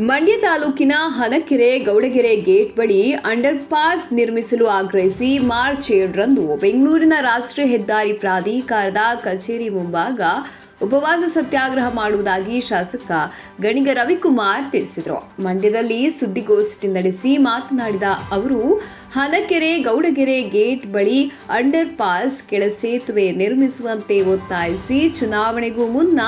ಮಂಡ್ಯ ತಾಲೂಕಿನ ಹನಕೆರೆ, ಗೌಡಗೆರೆ ಗೇಟ್ ಬಳಿ under pass ನಿರ್ಮಿಸಲು ಆಗ್ರಹಿಸಿ ಮಾರ್ಚ್ ಏಳರಂದು ಬೆಂಗಳೂರಿನ ರಾಷ್ಟ್ರೀಯ ಹೆದ್ದಾರಿ ಪ್ರಾಧಿಕಾರದ ಕಚೇರಿ ಮುಂಭಾಗ ಉಪವಾಸ ಸತ್ಯಾಗ್ರಹ ಮಾಡುವುದಾಗಿ ಶಾಸಕ ಗಣಿಗ ರವಿಕುಮಾರ್ ತಿಳಿಸಿದರು. ಮಂಡ್ಯದಲ್ಲಿ ಸುದ್ದಿಗೋಷ್ಠಿ ನಡೆಸಿ ಮಾತನಾಡಿದ ಅವರು, ಹನಕೆರೆ, ಗೌಡಗೆರೆ ಗೇಟ್ ಬಳಿ ಅಂಡರ್ ಪಾಸ್ ಕೆಳ ಸೇತುವೆ ನಿರ್ಮಿಸುವಂತೆ ಒತ್ತಾಯಿಸಿ ಚುನಾವಣೆಗೂ ಮುನ್ನ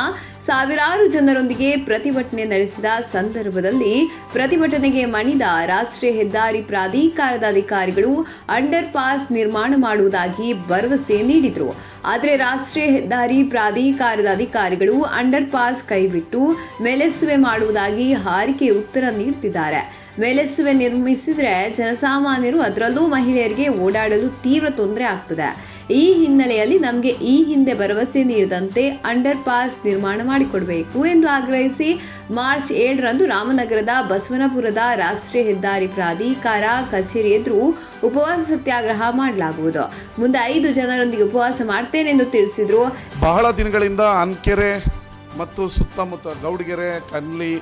ಸಾವಿರಾರು ಜನರೊಂದಿಗೆ ಪ್ರತಿಭಟನೆ ನಡೆಸಿದ ಸಂದರ್ಭದಲ್ಲಿ ಪ್ರತಿಭಟನೆಗೆ ಮಣಿದ ರಾಷ್ಟ್ರೀಯ ಹೆದ್ದಾರಿ ಪ್ರಾಧಿಕಾರದ ಅಧಿಕಾರಿಗಳು ಅಂಡರ್ ಪಾಸ್ ನಿರ್ಮಾಣ ಮಾಡುವುದಾಗಿ ಭರವಸೆ ನೀಡಿದರು. ಆದರೆ ರಾಷ್ಟ್ರೀಯ ಹೆದ್ದಾರಿ ಪ್ರಾಧಿಕಾರದ ಅಧಿಕಾರಿಗಳು ಅಂಡರ್ ಪಾಸ್ ಕೈಬಿಟ್ಟು ಮೇಲೆಸುವೆ ಮಾಡುವುದಾಗಿ ಹಾರಿಕೆ ಉತ್ತರ ನೀಡುತ್ತಿದ್ದಾರೆ ಮೇಲೆಸುವೆ ನಿರ್ಮಿಸಿದರೆ ಜನಸಾಮಾನ್ಯರು ಅದರಲ್ಲೂ ಮಹಿಳೆಯರಿಗೆ ಓಡಾಡಲು ತೀವ್ರ ತೊಂದರೆ ಆಗ್ತದೆ. ಈ ಹಿನ್ನೆಲೆಯಲ್ಲಿ ನಮಗೆ ಈ ಹಿಂದೆ ಭರವಸೆ ನೀಡಿದಂತೆ ಅಂಡರ್ ಪಾಸ್ ನಿರ್ಮಾಣ ಮಾಡಿಕೊಡಬೇಕು ಎಂದು ಆಗ್ರಹಿಸಿ ಮಾರ್ಚ್ ಏಳರಂದು ರಾಮನಗರದ ಬಸವನಪುರದ ರಾಷ್ಟ್ರೀಯ ಹೆದ್ದಾರಿ ಪ್ರಾಧಿಕಾರ ಕಚೇರಿ ಎದುರು ಉಪವಾಸ ಸತ್ಯಾಗ್ರಹ ಮಾಡಲಾಗುವುದು. ಮುಂದೆ ಐದು ಜನರೊಂದಿಗೆ ಉಪವಾಸ ಮಾಡ್ತೇನೆ ಎಂದು ತಿಳಿಸಿದರು. ಬಹಳ ದಿನಗಳಿಂದ ಅನ್ಕೆರೆ ಮತ್ತು ಸುತ್ತಮುತ್ತ ಗೌಡಗೆರೆ, ಕನ್ಲಿ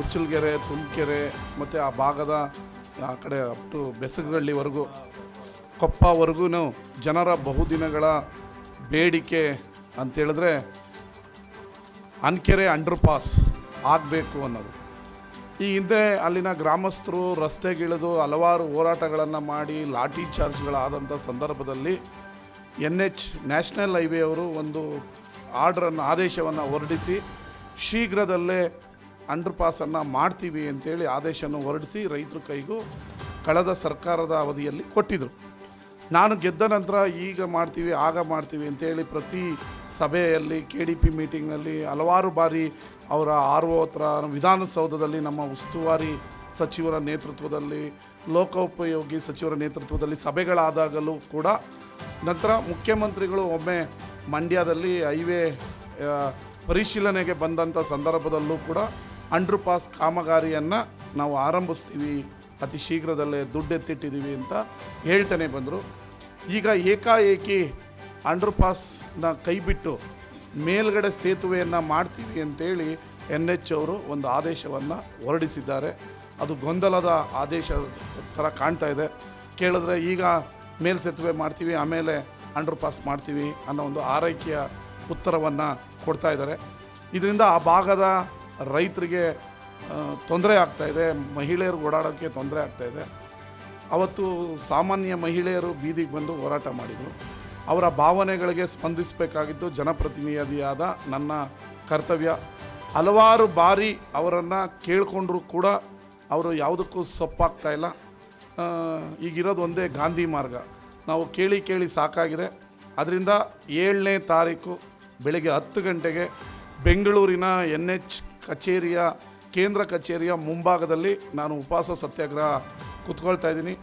ಉಚ್ಚಲ್ಗೆರೆ ತುಮಕೆರೆ ಮತ್ತು ಆ ಭಾಗದ ಆ ಕಡೆ ಅಪ್ ಟು ಬೆಸಗಳ್ಳಿವರೆಗೂ ಕೊಪ್ಪವರೆಗೂ ಜನರ ಬಹುದಿನಗಳ ಬೇಡಿಕೆ ಅಂತೇಳಿದ್ರೆ ಅನ್ಕೆರೆ ಅಂಡರ್ ಪಾಸ್ ಆಗಬೇಕು ಅನ್ನೋದು. ಈ ಹಿಂದೆ ಅಲ್ಲಿನ ಗ್ರಾಮಸ್ಥರು, ರಸ್ತೆಗಿಳಿದು ಹಲವಾರು ಹೋರಾಟಗಳನ್ನು ಮಾಡಿ ಲಾಠಿ ಚಾರ್ಜ್ಗಳಾದಂಥ ಸಂದರ್ಭದಲ್ಲಿ ಎನ್ ಎಚ್ ನ್ಯಾಷನಲ್ ಹೈವೇ ಅವರು ಒಂದು ಆರ್ಡ್ರನ್ನು, ಆದೇಶವನ್ನು ಹೊರಡಿಸಿ ಶೀಘ್ರದಲ್ಲೇ ಅಂಡರ್ ಪಾಸನ್ನು ಮಾಡ್ತೀವಿ ಅಂತೇಳಿ ಆದೇಶವನ್ನು ಹೊರಡಿಸಿ ರೈತರ ಕೈಗೂ ಕಳೆದ ಸರ್ಕಾರದ ಅವಧಿಯಲ್ಲಿ ಕೊಟ್ಟಿದ್ದರು ನಾನು ಗೆದ್ದ ನಂತರ ಈಗ ಮಾಡ್ತೀವಿ, ಆಗ ಮಾಡ್ತೀವಿ ಅಂತೇಳಿ ಪ್ರತಿ ಸಭೆಯಲ್ಲಿ ಕೆ ಡಿ ಪಿ ಮೀಟಿಂಗ್ನಲ್ಲಿ ಹಲವಾರು ಬಾರಿ ಅವರ ಆರ್ ಒ ಹತ್ರ ವಿಧಾನಸೌಧದಲ್ಲಿ ನಮ್ಮ ಉಸ್ತುವಾರಿ ಸಚಿವರ ನೇತೃತ್ವದಲ್ಲಿ, ಲೋಕೋಪಯೋಗಿ ಸಚಿವರ ನೇತೃತ್ವದಲ್ಲಿ ಸಭೆಗಳಾದಾಗಲೂ ಕೂಡ. ನಂತರ ಮುಖ್ಯಮಂತ್ರಿಗಳು ಒಮ್ಮೆ ಮಂಡ್ಯದಲ್ಲಿ ಹೈವೇ ಪರಿಶೀಲನೆಗೆ ಬಂದಂಥ ಸಂದರ್ಭದಲ್ಲೂ ಕೂಡ ಅಂಡ್ರ್ ಪಾಸ್ ಕಾಮಗಾರಿಯನ್ನು ನಾವು ಆರಂಭಿಸ್ತೀವಿ. ಅತಿ ಶೀಘ್ರದಲ್ಲೇ ದುಡ್ಡೆತ್ತಿಟ್ಟಿದ್ದೀವಿ ಅಂತ ಹೇಳ್ತಾನೆ ಬಂದರು. ಈಗ ಏಕಾಏಕಿ ಅಂಡರ್ ಪಾಸ್ನ ಕೈಬಿಟ್ಟು ಮೇಲ್ಗಡೆ ಸೇತುವೆಯನ್ನು ಮಾಡ್ತೀವಿ ಅಂತೇಳಿ ಎನ್ ಎಚ್ ಅವರು ಒಂದು ಆದೇಶವನ್ನು ಹೊರಡಿಸಿದ್ದಾರೆ. ಅದು ಗೊಂದಲದ ಆದೇಶ ಥರ ಕಾಣ್ತಾ ಇದೆ. ಕೇಳಿದ್ರೆ ಈಗ ಮೇಲ್ ಸೇತುವೆ ಮಾಡ್ತೀವಿ, ಆಮೇಲೆ ಅಂಡರ್ ಪಾಸ್ ಮಾಡ್ತೀವಿ ಅನ್ನೋ ಒಂದು ಆರೈಕೆಯ ಉತ್ತರವನ್ನು ಕೊಡ್ತಾ ಇದ್ದಾರೆ. ಇದರಿಂದ ಆ ಭಾಗದ ರೈತರಿಗೆ ತೊಂದರೆ ಆಗ್ತಾಯಿದೆ ಮಹಿಳೆಯರು ಓಡಾಡೋಕ್ಕೆ ತೊಂದರೆ ಆಗ್ತಾಯಿದೆ ಅವತ್ತು ಸಾಮಾನ್ಯ ಮಹಿಳೆಯರು ಬೀದಿಗೆ ಬಂದು ಹೋರಾಟ ಮಾಡಿದರು. ಅವರ ಭಾವನೆಗಳಿಗೆ ಸ್ಪಂದಿಸಬೇಕಾಗಿದ್ದು ಜನಪ್ರತಿನಿಧಿಯಾದ ನನ್ನ ಕರ್ತವ್ಯ. ಹಲವಾರು ಬಾರಿ ಅವರನ್ನು ಕೇಳಿಕೊಂಡ್ರೂ ಕೂಡ ಅವರು ಯಾವುದಕ್ಕೂ ಸೊಪ್ಪಾಗ್ತಾ ಇಲ್ಲ. ಈಗಿರೋದು ಒಂದೇ ಗಾಂಧಿ ಮಾರ್ಗ. ನಾವು ಕೇಳಿ ಕೇಳಿ ಸಾಕಾಗಿದೆ. ಅದರಿಂದ ಏಳನೇ ತಾರೀಕು ಬೆಳಗ್ಗೆ ಹತ್ತು ಗಂಟೆಗೆ ಬೆಂಗಳೂರಿನ ಎನ್ ಎಚ್ ಕಚೇರಿಯ ಕೇಂದ್ರ ಕಚೇರಿಯ ಮುಂಭಾಗದಲ್ಲಿ ನಾನು ಉಪವಾಸ ಸತ್ಯಾಗ್ರಹ ಕುತ್ಕೊಳ್ತಾ ಇದ್ದೀನಿ.